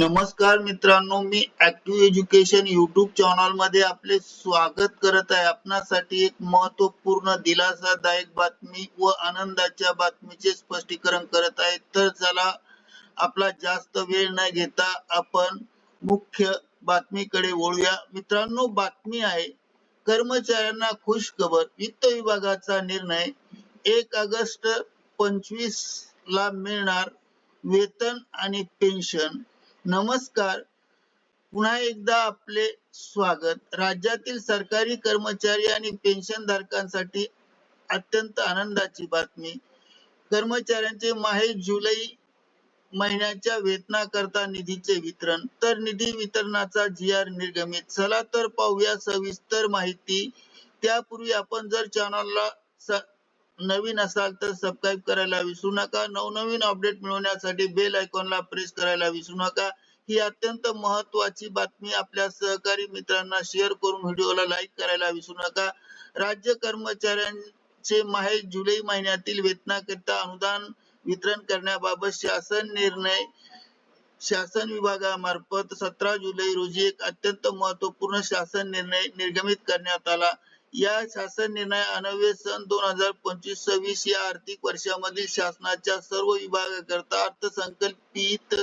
नमस्कार मित्रांनो मी ऍक्टिव्ह एज्युकेशन युट्यूब चॅनलमध्ये आपले स्वागत करत आहे. आपणासाठी एक महत्त्वपूर्ण दिलासादायक बातमी व आनंदाच्या बातमीचे स्पष्टीकरण करत आहे. तर चला आपला जास्त वेळ न घेता आपण मुख्य बातमीकडे वळूया. मित्रांनो बातमी आहे कर्मचाऱ्यांना खुश खबर वित्त विभागाचा निर्णय एक ऑगस्ट पंचवीस ला मिळणार वेतन आणि पेन्शन. नमस्कार. पुन्हा एकदा आपले स्वागत. राज्यातील सरकारी कर्मचारी आणि पेन्शन धारकांसाठी अत्यंत आनंदाची बातमी. कर्मचाऱ्यांचे माहे जुलै महिन्याच्या वेतनाकरता निधीचे वितरण. तर निधी वितरणाचा जी आर निर्गमित. चला तर पाहूया सविस्तर माहिती. त्यापूर्वी आपण जर चॅनलला नवीन असाल तर सबस्क्राईब करायला विसरू नका. नवनवीन अपडेट मिळवण्यासाठी बेल आयकॉनला प्रेस करायला विसरू नका. ही अत्यंत महत्वाची बातमी आपल्या सहकारी मित्रांना शेअर करून व्हिडिओला लाईक करायला विसरू नका. राज्य कर्मचाऱ्यांचे माहे जुलै महिन्यातील वेतनाकरिता अनुदान वितरण करण्याबाबत शासन निर्णय शासन विभागामार्फत सतरा जुलै रोजी एक अत्यंत महत्त्वपूर्ण शासन निर्णय निर्गमित करण्यात आला. या शासन निर्णय अनवे सन दोन हजार पंचवीस सव्वीस या आर्थिक वर्षामधील शासनाच्या सर्व विभागाकरता अर्थसंकल्पित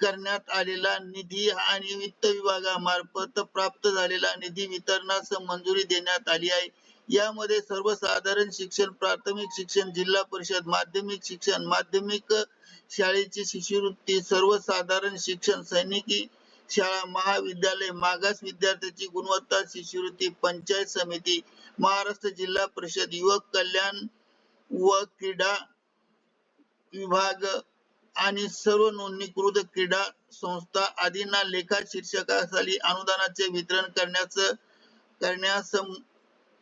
करण्यात आलेला निधी आणि वित्त विभागामार्फत प्राप्त झालेला निधी वितरणास मंजुरी देण्यात आली आहे. यामध्ये सर्वसाधारण शिक्षण प्राथमिक शिक्षण जिल्हा परिषद माध्यमिक शिक्षण माध्यमिक शाळेची शिष्यवृत्ती सर्वसाधारण शिक्षण सैनिकी शाळा महाविद्यालय मागास विद्यार्थ्यांची गुणवत्ता शिष्यवृत्ती पंचायत समिती महाराष्ट्र जिल्हा परिषद युवक कल्याण व क्रीडा विभाग आणि सर्व नोंदणीकृत क्रीडा संस्था आदींना लेखा शीर्षकाखाली अनुदानाचे वितरण करण्याचं करण्यास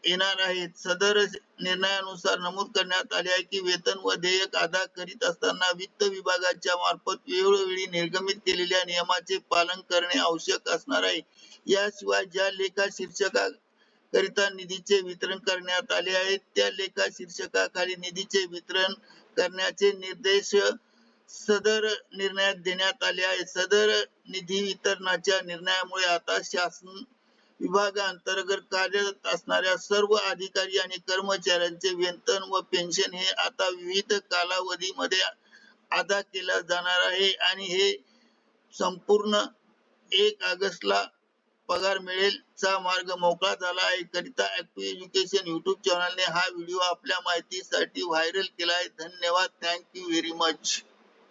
येणार आहेत. सदर निर्णयानुसार नमूद करण्यात आले आहे की वेतन व देयक अदा करीत असताना वित्त विभागाच्या मार्फत वेळोवेळी निर्गमित केलेल्या नियमाचे पालन करणे आवश्यक असणार आहे. याशिवाय ज्या लेखा शीर्षका करिता निधीचे वितरण करण्यात आले आहे त्या लेखा शीर्षकाखाली निधीचे वितरण करण्याचे निर्देश सदर निर्णयात देण्यात आले आहे सदर निधी वितरणाच्या निर्णयामुळे आता शासन विभागाअंतर्गत कार्यरत असणाऱ्या सर्व अधिकारी आणि कर्मचाऱ्यांचे वेतन व पेन्शन हे आता विविध कालावधीमध्ये अदा केला जाणार आहे आणि हे संपूर्ण एक ऑगस्टला पगार मिळेल चा मार्ग मोकळा झाला आहे. करिता ऍक्टिव्ह एज्युकेशन युट्यूब चॅनलने हा व्हिडिओ आपल्या माहितीसाठी व्हायरल केला आहे. धन्यवाद. Thank you very much